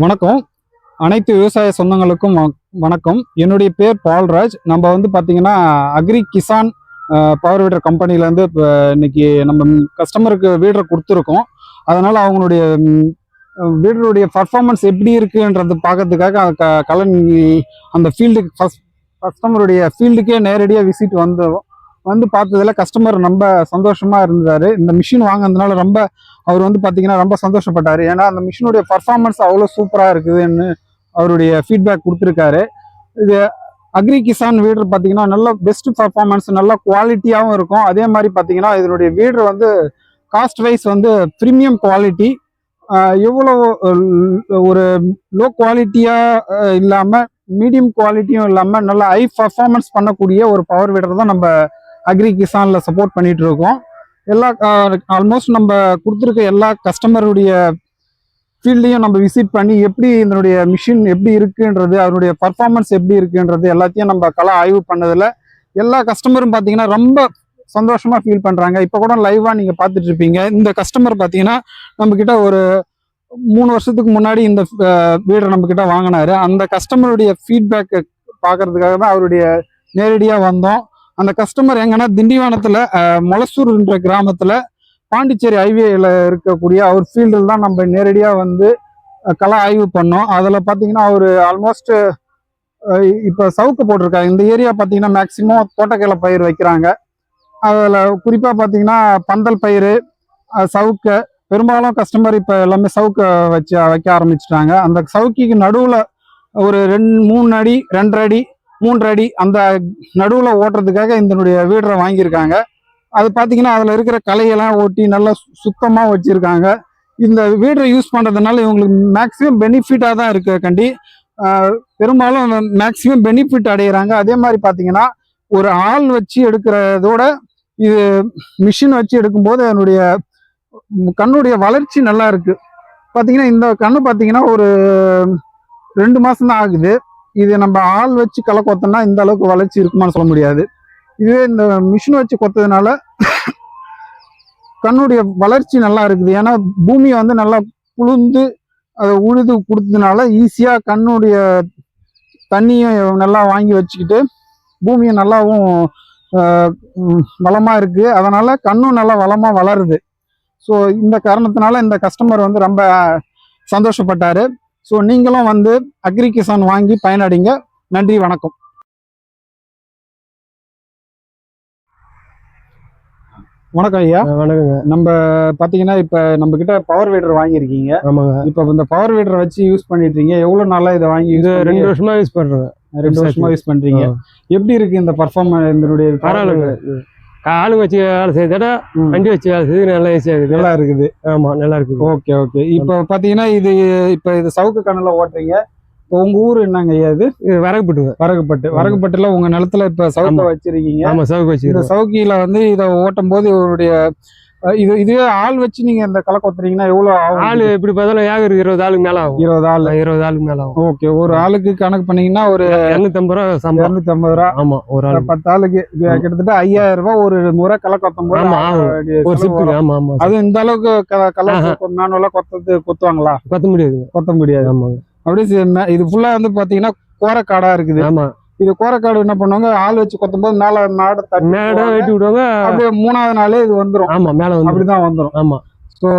வணக்கம். அனைத்து விவசாய சொந்தங்களுக்கும் வ- வணக்கம். என்னுடைய பேர் பால்ராஜ். நம்ம வந்து பார்த்தீங்கன்னா அக்ரி கிசான் பவர் வீடர் கம்பெனிலேருந்து இப்போ இன்னைக்கு நம்ம கஸ்டமருக்கு வீடரை கொடுத்துருக்கோம். அதனால் அவங்களுடைய வீடருடைய பர்ஃபார்மன்ஸ் எப்படி இருக்குன்றது பார்க்கறதுக்காக க கலன் அந்த ஃபீல்டுக்கு ஃபஸ்ட் கஸ்டமருடைய ஃபீல்டுக்கே நேரடியாக விசிட் வந்து வந்து பார்த்ததுல கஸ்டமர் ரொம்ப சந்தோஷமாக இருந்தார். இந்த மிஷின் வாங்கினதுனால ரொம்ப அவர் வந்து பார்த்தீங்கன்னா ரொம்ப சந்தோஷப்பட்டார். ஏன்னா அந்த மிஷினுடைய பர்ஃபார்மன்ஸ் அவ்வளோ சூப்பராக இருக்குதுன்னு அவருடைய ஃபீட்பேக் கொடுத்துருக்காரு. இது அக்ரி கிசான் வீடர் பார்த்தீங்கன்னா நல்ல பெஸ்ட் பர்ஃபார்மன்ஸ் நல்ல குவாலிட்டியாகவும் இருக்கும். அதே மாதிரி பார்த்தீங்கன்னா இதனுடைய வீடர் வந்து காஸ்ட் வைஸ் வந்து ப்ரீமியம் குவாலிட்டி எவ்வளோ ஒரு லோ குவாலிட்டியாக இல்லாமல் மீடியம் குவாலிட்டியும் இல்லாமல் நல்ல ஹை பர்ஃபார்மன்ஸ் பண்ணக்கூடிய ஒரு பவர் வீடர் தான் நம்ம அக்ரி கிசானில் சப்போர்ட் பண்ணிகிட்டு இருக்கோம். எல்லா ஆல்மோஸ்ட் நம்ம கொடுத்துருக்க எல்லா கஸ்டமருடைய ஃபீல்டையும் நம்ம விசிட் பண்ணி எப்படி இதனுடைய மிஷின் எப்படி இருக்குன்றது அதனுடைய பர்ஃபார்மன்ஸ் எப்படி இருக்குன்றது எல்லாத்தையும் நம்ம கலா ஆய்வு பண்ணதில் எல்லா கஸ்டமரும் பார்த்தீங்கன்னா ரொம்ப சந்தோஷமாக ஃபீல் பண்ணுறாங்க இப்போ கூட லைவாக நீங்கள் பார்த்துட்டு இருப்பீங்க. இந்த கஸ்டமர் பார்த்தீங்கன்னா நம்மக்கிட்ட ஒரு மூணு வருஷத்துக்கு முன்னாடி இந்த வீடை நம்மக்கிட்ட வாங்கினாரு. அந்த கஸ்டமருடைய ஃபீட்பேக்கை பார்க்கறதுக்காக தான் அவருடைய நேரடியாக வந்தோம். அந்த கஸ்டமர் எங்கன்னா திண்டிவனத்தில் மொலசூர்ன்ற கிராமத்தில் பாண்டிச்சேரி ஹைவேயில் இருக்கக்கூடிய அவர் ஃபீல்டில் தான் நம்ம நேரடியாக வந்து அஹ், ஆய்வு பண்ணோம். அதில் பார்த்தீங்கன்னா அவர் ஆல்மோஸ்ட் இப்போ சவுக்கு போட்டிருக்காங்க இந்த ஏரியா பார்த்தீங்கன்னா மேக்சிமம் தோட்டக்கலை பயிர் வைக்கிறாங்க. அதில் குறிப்பாக பார்த்தீங்கன்னா பந்தல் பயிர் சவுக்கு பெரும்பாலும் கஸ்டமர் இப்போ எல்லாமே சவுக்கை வச்சு வைக்க ஆரம்பிச்சிட்டாங்க. அந்த சவுக்கிக்கு நடுவில் ஒரு ரெண்டு மூணு அடி ரெண்டரை அடி மூன்று அடி அந்த நடுவில் ஓட்டுறதுக்காக இதனுடைய வீடரை வாங்கியிருக்காங்க. அது பார்த்தீங்கன்னா அதில் இருக்கிற களையெல்லாம் ஓட்டி நல்லா சுத்தமாக வச்சுருக்காங்க. இந்த வீடரை யூஸ் பண்ணுறதுனால இவங்களுக்கு மேக்ஸிமம் பெனிஃபிட்டாக தான் இருக்கு கண்டி. பெரும்பாலும் மேக்ஸிமம் பெனிஃபிட் அடைகிறாங்க அதே மாதிரி பார்த்தீங்கன்னா ஒரு ஆள் வச்சு எடுக்கிறதோட இது மிஷின் வச்சு எடுக்கும்போது அதனுடைய கண்ணுடைய வளர்ச்சி நல்லா இருக்குது பார்த்தீங்கன்னா இந்த கண்ணு பார்த்தீங்கன்னா ஒரு ரெண்டு மாதம் தான் ஆகுது. இது நம்ம ஆள் வச்சு களை கொத்தோம்னா இந்த அளவுக்கு வளர்ச்சி இருக்குமான்னு சொல்ல முடியாது. இதுவே இந்த மிஷின் வச்சு கொத்ததுனால கண்ணுடைய வளர்ச்சி நல்லா இருக்குது. ஏன்னா பூமியை வந்து நல்லா புழுந்து அதை உழுது கொடுத்ததுனால ஈஸியாக கண்ணுடைய தண்ணியும் நல்லா வாங்கி வச்சுக்கிட்டு பூமியை நல்லாவும் வளமாக இருக்குது அதனால் கண்ணும் நல்லா வளமாக வளருது. ஸோ இந்த காரணத்தினால இந்த கஸ்டமர் வந்து ரொம்ப சந்தோஷப்பட்டார். ஸோ நீங்களும் வந்து அக்ரி கிசான் வாங்கி பயனடைங்க. நன்றி வணக்கம். வணக்கம் ஐயா. வணக்கங்க. நம்ம பாத்தீங்கன்னா இப்ப நம்ம கிட்ட பவர் வீடர் வாங்கியிருக்கீங்க. ஆமாங்க. இப்ப இந்த பவர் வீடரை வச்சு யூஸ் பண்ணிட்டு இருக்கீங்க எவ்வளவு நாளா இதை வாங்கி இது ரெண்டு வருஷமா யூஸ் பண்றேங்க. ரெண்டு வருஷமா யூஸ் பண்றீங்க. எப்படி இருக்கு இந்த பர்ஃபார்மன்ஸ் இதனுடைய பரவாயில்லைங்க. ஆளுங்க வச்சு வேலை செய்தட ம். வண்டி வச்சு வேலை செய்து நல்லா ஈஸியா இருக்குது. நல்லா இருக்குது. ஆமா நல்லா இருக்குது. Okay okay. இப்போ பாத்தீங்கன்னா இது இப்ப இது சவுக்கு கண்ணுல ஓட்டுறீங்க. இப்போ உங்க ஊர் என்னங்க ஐயா இது? வரகுப்பட்டு ஆமா. வரகுப்பட்டுல உங்க நிலத்துல இப்ப சவுக்க. வச்சிருக்கீங்க. ஆமா சவுக்கு வச்சுக்கிறோம் சவுக்கியில வந்து இதை ஓட்டும் போது இவருடைய இது இதுவே ஆள் வச்சு நீங்க இந்த களை கொத்துறீங்கன்னா எவ்வளவு ஆகும்? ஆளு எப்படி பார்த்தாலும் ஏகர் இருபது ஆளுக்கு மேல ஆகும். இருபது ஆள். இருபது ஆளுக்கு மேல ஆகும். ஓகே ஒரு ஆளுக்கு கணக்கு பண்ணீங்கன்னா ஒரு இரநூத்தம்பது ரூபா சம்பளம். ஐம்பது ரூபா. ஆமா ஒரு ஆள் பத்து ஆளுக்கு இது கிட்டத்தட்ட ஐயாயிரம் ரூபாய் ஒரு முறை களை கொத்தும் போது ஆமா, ஒரு வரும். ஆமா ஆமா. அது இந்த அளவுக்கு களை. மேனுவலா கொத்தது கொத்துவாங்களா? கொத்த முடியாதுங்க கொத்த முடியாது. ஆமாங்க. அப்படியே இது ஃபுல்லா வந்து பாத்தீங்கன்னா கோரக்காடா இருக்குது. ஆமா. இது கோரக்காடு என்ன பண்ணுவாங்க? ஆள் வச்சு கொத்தும் போது மேல மாடை போடுவாங்க. வெட்டி விடுவாங்க. அப்படியே மூணாவது நாளே இது வந்துரும். ஆமா மேல வந்து அப்படிதான் வந்துரும். ஆமா. ஸோ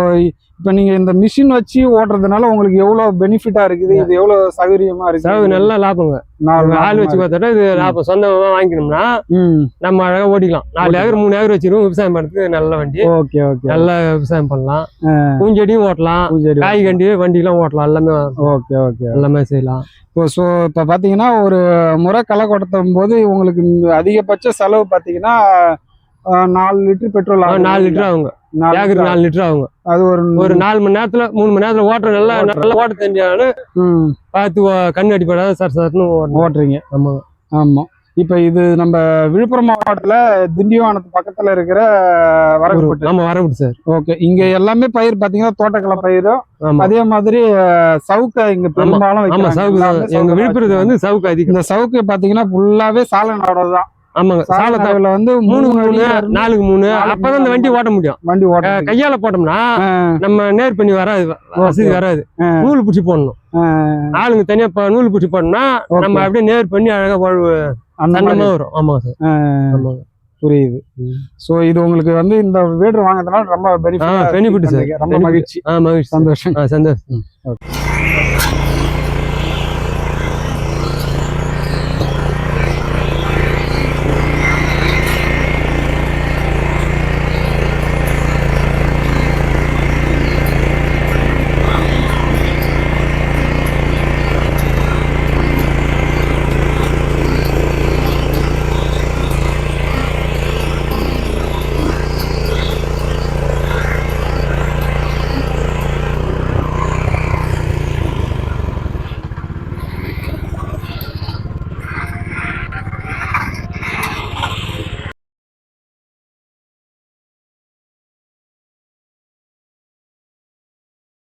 இப்போ நீங்க இந்த மிஷின் வச்சு ஓட்டுறதுனால உங்களுக்கு எவ்வளவு பெனிஃபிட்டா இருக்குது? இது எவ்வளவு சௌகரியமா இருக்கு செலவு நல்லா லாபங்க. ஆள் வச்சு பார்த்தா இது லாபம். சொந்தமா வாங்கிக்கணும்னா ம். நம்ம அழகா ஓட்டிக்கலாம். நாலு ஏக்கர் மூணு ஏக்கர் வச்சிருவோம். விவசாயம் பண்றதுக்கு நல்ல வண்டி. Okay okay. நல்லா விவசாயம் பண்ணலாம். பூஞ்செடியும் ஓட்டலாம். காய் கண்டி வண்டிலாம் ஓட்டலாம். எல்லாமே ஓகே ஓகே. எல்லாமே செய்யலாம். இப்போ ஸோ இப்போ பார்த்தீங்கன்னா ஒரு முறை களை கொட்டுத்தும் போது உங்களுக்கு அதிகபட்ச செலவு பார்த்தீங்கன்னா நாலு லிட்டர் பெட்ரோல் ஆ, நாலு லிட்டர் ஆகுங்க. liter நாலு லிட்டர் ஆகுங்க. அது ஒரு ஒரு நாலு மணி நேரத்துல மூணு மணி நேரத்துல ஓட்டுற நல்லா நல்லா ஓட்ட தெரிஞ்சாலும் பார்த்து கண்ணு அடிப்படாத சர் சர்னு ஓட்டுறீங்க. ஆமாங்க. ஆமா. இப்போ இது நம்ம விழுப்புரம் மாவட்டத்துல திண்டிவனத்து பக்கத்துல இருக்கிற வரகுப்பட்டு. ஆமா வரவிட்டு சார். ஓகே. இங்க எல்லாமே பயிர் பாத்தீங்கன்னா தோட்டக்கலை பயிரும். அதே மாதிரி சவுக்க இங்க பெரும்பாலும். சவுக்கு தான் எல்லாமே எங்க சவுக்கு விழுப்புரத்து வந்து சவுக்கு அதிகம். இந்த சவுக்கு பாத்தீங்கன்னா ஃபுல்லாவே சாலை நாடோட தான் ஆமாங்க. சாலை சாலத்தை நாடுல வந்து மூணு மூணு நாலுக்கு மூணு. அப்பதான் இந்த வண்டி ஓட்ட முடியும். வண்டி ஓட்ட கையால போட்டோம்னா நம்ம நேர் பண்ணி வராது. வசதி வராது. நூல் பிடிச்சி போடணும். ஆளுங்க தனியா நூல் பிடிச்சி Okay. நம்ம அப்படியே நேர் பண்ணி அழகா வரும். ஆமாங்க சார். ஆமாங்க. புரியுது. சோ இது உங்களுக்கு வந்து இந்த வீடு வாங்குறதுனால ரொம்ப sir. பெனிஃபிட் ரொம்ப Benefit. மகிழ்ச்சி. மகிழ்ச்சி சந்தோஷம். சந்தோஷம்.